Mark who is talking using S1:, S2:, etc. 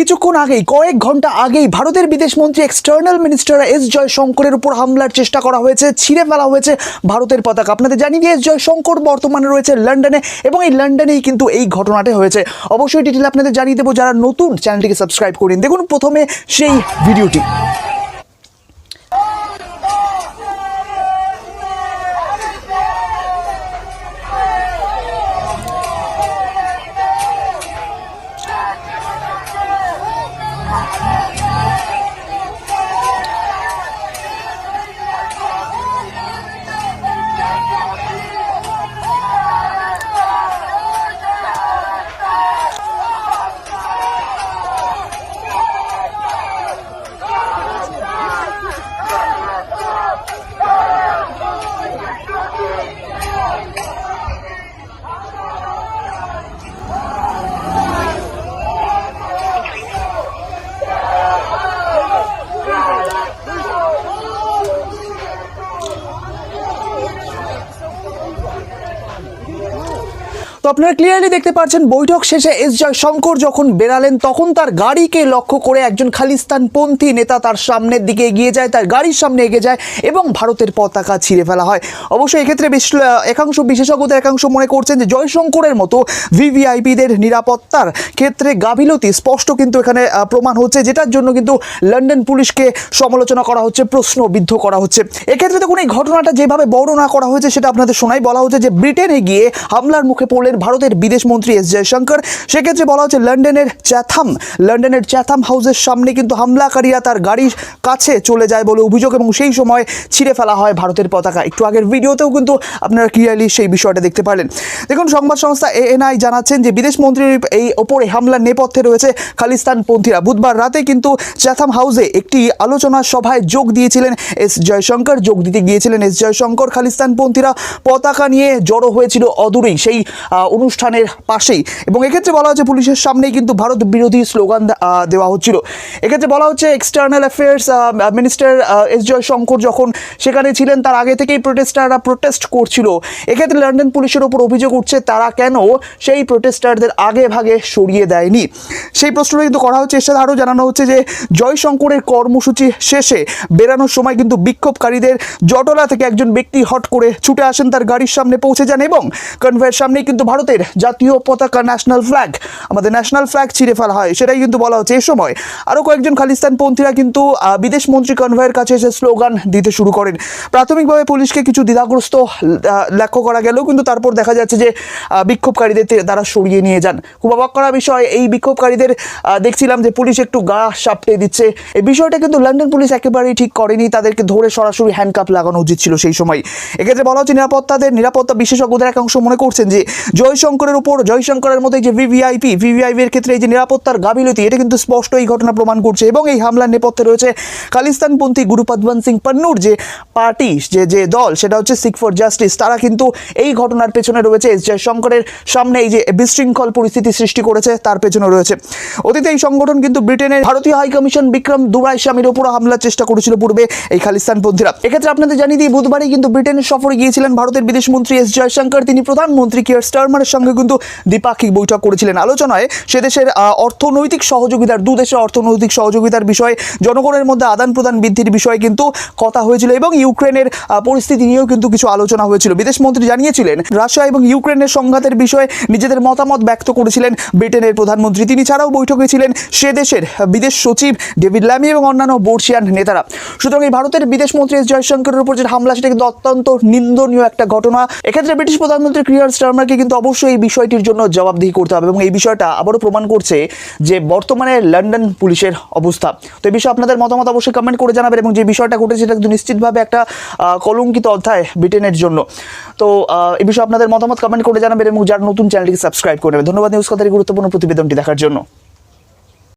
S1: কিছুক্ষণ আগেই, কয়েক ঘণ্টা আগেই ভারতের বিদেশ মন্ত্রী এক্সটার্নাল মিনিস্টার এস জয়শঙ্করের উপর হামলার চেষ্টা করা হয়েছে, ছিঁড়ে ফেলা হয়েছে ভারতের পতাকা। আপনাদের জানিয়ে এস জয়শঙ্কর বর্তমানে রয়েছে লন্ডনে এবং এই লন্ডনেই কিন্তু এই ঘটনাটি হয়েছে। অবশ্যই ডিটেল আপনাদের জানিয়ে দেবো। যারা নতুন, চ্যানেলটিকে সাবস্ক্রাইব করেন দেখুন প্রথমে সেই ভিডিওটি। তো আপনারা ক্লিয়ারলি দেখতে পাচ্ছেন, বৈঠক শেষে এস জয়শঙ্কর যখন বেরালেন তখন তার গাড়িকে লক্ষ্য করে একজন খালিস্তানপন্থী নেতা তার সামনের দিকে এগিয়ে যায়, তার গাড়ির সামনে এগিয়ে যায় এবং ভারতের পতাকা ছিঁড়ে ফেলা হয়। অবশ্যই এক্ষেত্রে একাংশ বিশেষজ্ঞদের একাংশ মনে করছেন যে জয়শঙ্করের মতো ভিভিআইপিদের নিরাপত্তার ক্ষেত্রে গাফিলতি স্পষ্ট কিন্তু এখানে প্রমাণ হচ্ছে, যেটার জন্য কিন্তু লন্ডন পুলিশকে সমালোচনা করা হচ্ছে, প্রশ্নবিদ্ধ করা হচ্ছে। এক্ষেত্রে দেখুন, এই ঘটনাটা যেভাবে বর্ণনা করা হয়েছে, সেটা আপনাদের শোনাই। বলা হচ্ছে যে ব্রিটেনে গিয়ে হামলার মুখে পড়লেন ভারতের বিদেশ মন্ত্রী এস জয়শঙ্কর। সেক্ষেত্রে বলা হচ্ছে লন্ডনের চ্যাথাম লন্ডনের চ্যাথাম হাউসের সামনে কিন্তু হামলাকারীরা তার গাড়ির কাছে চলে যায় বলে অভিযোগ এবং সেই সময় ছিঁড়ে ফেলা হয় ভারতের পতাকা। একটু আগের ভিডিওতেও কিন্তু আপনারা ক্লিয়ারলি সেই বিষয়টা দেখতে পারলেন। দেখুন, সংবাদ সংস্থা এএনআই জানাচ্ছেন যে বিদেশ মন্ত্রীর এই ওপরে হামলার নেপথ্যে রয়েছে খালিস্তানপন্থীরা। বুধবার রাতে কিন্তু চ্যাথাম হাউসে একটি আলোচনা সভায় যোগ দিয়েছিলেন এস জয়শঙ্কর। যোগ দিতে গিয়েছিলেন এস জয়শঙ্কর। খালিস্তানপন্থীরা পতাকা নিয়ে জড়ো হয়েছিল অদূরেই। সেই অনুষ্ঠানের পাশেই। এবং এক্ষেত্রে বলা হচ্ছে পুলিশের সামনেই কিন্তু ভারত বিরোধী স্লোগান দেওয়া হচ্ছিল। এক্ষেত্রে বলা হচ্ছে external affairs minister S Jaishankar যখন সেখানে ছিলেন, তার আগে থেকেই প্রোটেস্টাররা প্রোটেস্ট করছিল। এক্ষেত্রে লন্ডন পুলিশের ওপর অভিযোগ উঠছে, তারা কেন সেই প্রোটেস্টারদের আগে ভাগে সরিয়ে দেয়নি? সেই প্রশ্নটা কিন্তু করা হচ্ছে। এর সাথে আরও জানানো হচ্ছে যে, জয়শঙ্করের কর্মসূচি শেষে বেরানোর সময় কিন্তু বিক্ষোভকারীদের জটলা থেকে একজন ব্যক্তি হট করে ছুটে আসেন, তার গাড়ির সামনে পৌঁছে যান এবং কনভয়ের সামনেই কিন্তু ভারতের জাতীয় পতাকা ন্যাশনাল ফ্ল্যাগ আমাদের ন্যাশনাল ফ্ল্যাগ ছিঁড়ে ফেলা হয় সেটাই কিন্তু বলা হচ্ছে এই সময়। আরও কয়েকজন খালিস্তানপন্থীরা কিন্তু আহ, বিদেশ মন্ত্রী কনভয়ের কাছে এসে স্লোগান দিতে শুরু করেন। প্রাথমিকভাবে পুলিশকে কিছু দ্বিধাগ্রস্ত লক্ষ্য করা গেলেও কিন্তু তারপর দেখা যাচ্ছে যে বিক্ষোভকারীদের তারা সরিয়ে নিয়ে যান। খুব অবাক করা বিষয় এই বিক্ষোভকারীদের দেখছিলাম যে পুলিশ একটু গা সাপটে দিচ্ছে। এই বিষয়টা কিন্তু লন্ডন পুলিশ একেবারেই ঠিক করেনি তাদেরকে ধরে সরাসরি হ্যান্ডকাপ লাগানো উচিত ছিল সেই সময়। এক্ষেত্রে বলা হচ্ছে নিরাপত্তাদের নিরাপত্তা বিশেষজ্ঞদের একাংশ মনে করছেন যে জয়শঙ্করের উপর জয়শঙ্করের এই যে ভিভিআইপি ভিভিআইপি এর ক্ষেত্রে এই যে নিরাপত্তার গাফিলতি, এটা কিন্তু স্পষ্ট এই ঘটনা প্রমাণ করছে এবং এই হামলার নেপথ্যে রয়েছে খালিস্তানপন্থী গুরু সিং পান্নুর যে পার্টি, যে যে দল, সেটা হচ্ছে সিক ফর জাস্টিস তারা কিন্তু এই ঘটনার পেছনে রয়েছে। এস জয়শঙ্করের সামনে এই যে বিশৃঙ্খল পরিস্থিতি সৃষ্টি করেছে, তার পেছনে রয়েছে। অতীতে এই সংগঠন কিন্তু ব্রিটেনের ভারতীয় হাই কমিশন বিক্রম দুবাই স্বামীর উপর হামলার চেষ্টা করেছিল পূর্বে এই খালিস্তানপন্থীরা। এক্ষেত্রে আপনাদের জানিয়ে দিই, বুধবারই কিন্তু ব্রিটেনের সফরে গিয়েছিলেন ভারতের বিদেশ মন্ত্রী এস জয়শঙ্কর। তিনি প্রধানমন্ত্রী কিয়ার স্টারমারের সঙ্গে কিন্তু দ্বিপাক্ষিক বৈঠক করেছিলেন। আলোচনায় সে দেশের অর্থনৈতিক সহযোগিতার, দু দেশের অর্থনৈতিক সহযোগিতার বিষয়ে জনগণের মধ্যে আদান প্রদান বৃদ্ধির বিষয়ে কিন্তু কথা হয়েছিল এবং ইউক্রেনের পরিস্থিতি নিয়েও কিন্তু কিছু আলোচনা হয়েছিল। বিদেশ মন্ত্রী জানিয়েছিলেন, রাশিয়া এবং ইউক্রেনের সংঘাতের বিষয়ে নিজেদের মতামত ব্যক্ত করেছিলেন ব্রিটেনের প্রধানমন্ত্রী। তিনি ছাড়াও বৈঠকে ছিলেন সে দেশের বিদেশ সচিব ডেভিড ল্যামি এবং অন্যান্য বর্ষিয়ান নেতারা। সুতরাং এই ভারতের বিদেশ মন্ত্রী এস জয়শঙ্করের উপর যে হামলা, সেটা কিন্তু অত্যন্ত নিন্দনীয় একটা ঘটনা। এক্ষেত্রে ব্রিটিশ প্রধানমন্ত্রী ক্রিয়ার স্টারমারকে কিন্তু অবশ্যই এই বিষয়টির জন্য জবাবদিহি করতে হবে এবং এই বিষয়টা আবারও প্রমাণ করছে যে বর্তমানে লন্ডন পুলিশের অবস্থা। তো এই বিষয়ে আপনাদের মতামত অবশ্যই কমেন্ট করে জানাবেন এবং যে বিষয়টা ঘটেছে সেটা কিন্তু নিশ্চিতভাবে একটা কলঙ্কিত অধ্যায় ব্রিটেনের জন্য। তো এই বিষয়ে আপনাদের মতামত কমেন্ট করে জানাবেন এবং যারা নতুন চ্যানেলটিকে সাবস্ক্রাইব করে নেবেন। ধন্যবাদ নিউজ কথার গুরুত্বপূর্ণ প্রতিবেদনটি দেখার জন্য।